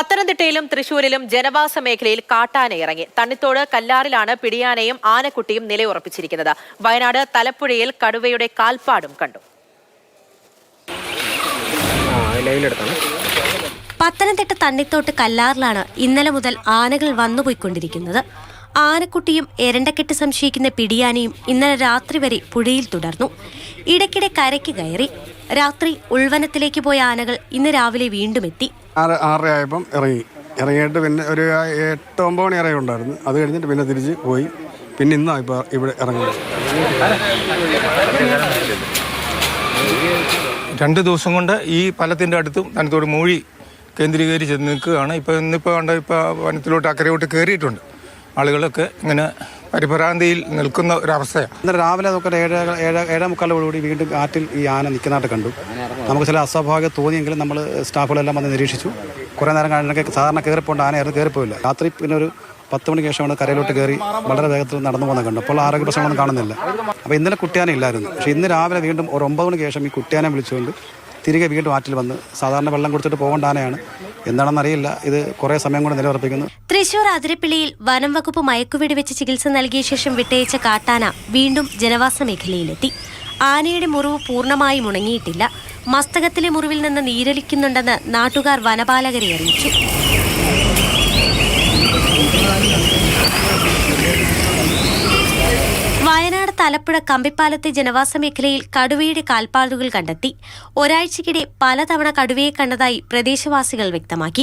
പത്തനംതിട്ടയിലും തൃശൂരിലും ജനവാസ മേഖലയിൽ കാട്ടാന ഇറങ്ങി. തണ്ണിത്തോട് കല്ലാറിലാണ് പിടിയാനയും ആനക്കുട്ടിയും നിലയുറപ്പിച്ചിരിക്കുന്നത്. വയനാട് തലപ്പുഴയിൽ കടുവയുടെ കാൽപ്പാടും കണ്ടു. പത്തനംതിട്ട തണ്ണിത്തോട്ട് കല്ലാറിലാണ് ഇന്നലെ മുതൽ ആനകൾ വന്നുപോയിക്കൊണ്ടിരിക്കുന്നത്. ആനക്കുട്ടിയും എരണ്ടക്കെട്ട് സംശയിക്കുന്ന പിടിയാനയും ഇന്നലെ രാത്രി വരെ പുഴയിൽ തുടർന്നു. ഇടയ്ക്കിടെ കരയ്ക്ക് കയറി. രാത്രി ഉൾവനത്തിലേക്ക് പോയ ആനകൾ ഇന്ന് രാവിലെ വീണ്ടും എത്തി. ആറ് ആറര ആയപ്പം ഇറങ്ങി. ഇറങ്ങിയിട്ട് പിന്നെ ഒരു എട്ട് ഒമ്പത് മണി ഇറങ്ങി ഉണ്ടായിരുന്നു. അത് കഴിഞ്ഞിട്ട് പിന്നെ തിരിച്ച് പോയി. പിന്നെ ഇന്നാ ഇപ്പോൾ ഇവിടെ ഇറങ്ങുന്നത്. രണ്ട് ദിവസം കൊണ്ട് ഈ പാലത്തിന്റെ അടുത്തും തനത്തോട് മൂഴി കേന്ദ്രീകരിച്ച് നിൽക്കുകയാണ്. ഇപ്പോൾ ഇന്നിപ്പോൾ കണ്ട ഇപ്പോൾ വനത്തിലോട്ട് അക്കരയോട്ട് കയറിയിട്ടുണ്ട്. ആളുകളൊക്കെ ഇങ്ങനെ പരിഭ്രാന്തിയിൽ നിൽക്കുന്ന ഒരവസ്ഥയാണ്. ഇന്നലെ രാവിലെ നമുക്കൊരു ഏഴ് ഏഴ് ഏഴേ മുക്കാലോടുകൂടി വീണ്ടും കാറ്റിൽ ഈ ആന നിൽക്കുന്നതായിട്ട് കണ്ടു. നമുക്ക് ചില അസ്വാഭാവിക തോന്നിയെങ്കിലും നമ്മൾ സ്റ്റാഫുകളെല്ലാം വന്ന് നിരീക്ഷിച്ചു. കുറേ നേരം കഴിഞ്ഞൊക്കെ സാധാരണ കയറിപ്പോണ്ട് ആനയായിരുന്നു കയറിപ്പോയില്ല. രാത്രി പിന്നെ ഒരു പത്ത് മണിക്ക് ശേഷമാണ് കരയിലോട്ട് കയറി വളരെ വേഗത്തിൽ നടന്നു പോകുന്നത് കണ്ടു. അപ്പോൾ ആരോഗ്യ പ്രശ്നങ്ങളൊന്നും കാണുന്നില്ല. അപ്പോൾ ഇന്നലെ കുട്ടിയാന ഇല്ലായിരുന്നു. പക്ഷേ ഇന്ന് രാവിലെ വീണ്ടും ഒരു ഒമ്പത് മണിക്ക് ശേഷം ഈ കുട്ടിയാനെ വിളിച്ചുകൊണ്ട് തിരികെ വീണ്ടും ആറ്റിൽ വന്ന് സാധാരണ വെള്ളം കുടിച്ചിട്ട് പോകേണ്ട ആനയാണ്. എന്താണെന്ന് അറിയില്ല ഇത് കുറെ സമയം കൊണ്ട് നിലയുറപ്പിക്കുന്നു. തൃശൂർ അതിരപ്പിള്ളിയിൽ വനംവകുപ്പ് മയക്കുവെടി വെച്ച് ചികിത്സ നൽകിയ ശേഷം വിട്ടയച്ച കാട്ടാന വീണ്ടും ജനവാസ മേഖലയിലെത്തി. ആനയുടെ മുറിവ് പൂർണമായും ഉണങ്ങിയിട്ടില്ല. മസ്തകത്തിലെ മുറിവിൽ നിന്ന് നീരലിക്കുന്നുണ്ടെന്ന് നാട്ടുകാർ വനപാലകരെ അറിയിച്ചു. തലപ്പുഴ കമ്പിപ്പാലത്തെ ജനവാസ മേഖലയിൽ കടുവയുടെ കാൽപ്പാടുകൾ കണ്ടെത്തി. ഒരാഴ്ചക്കിടെ പലതവണ കടുവയെ കണ്ടതായി പ്രദേശവാസികൾ വ്യക്തമാക്കി.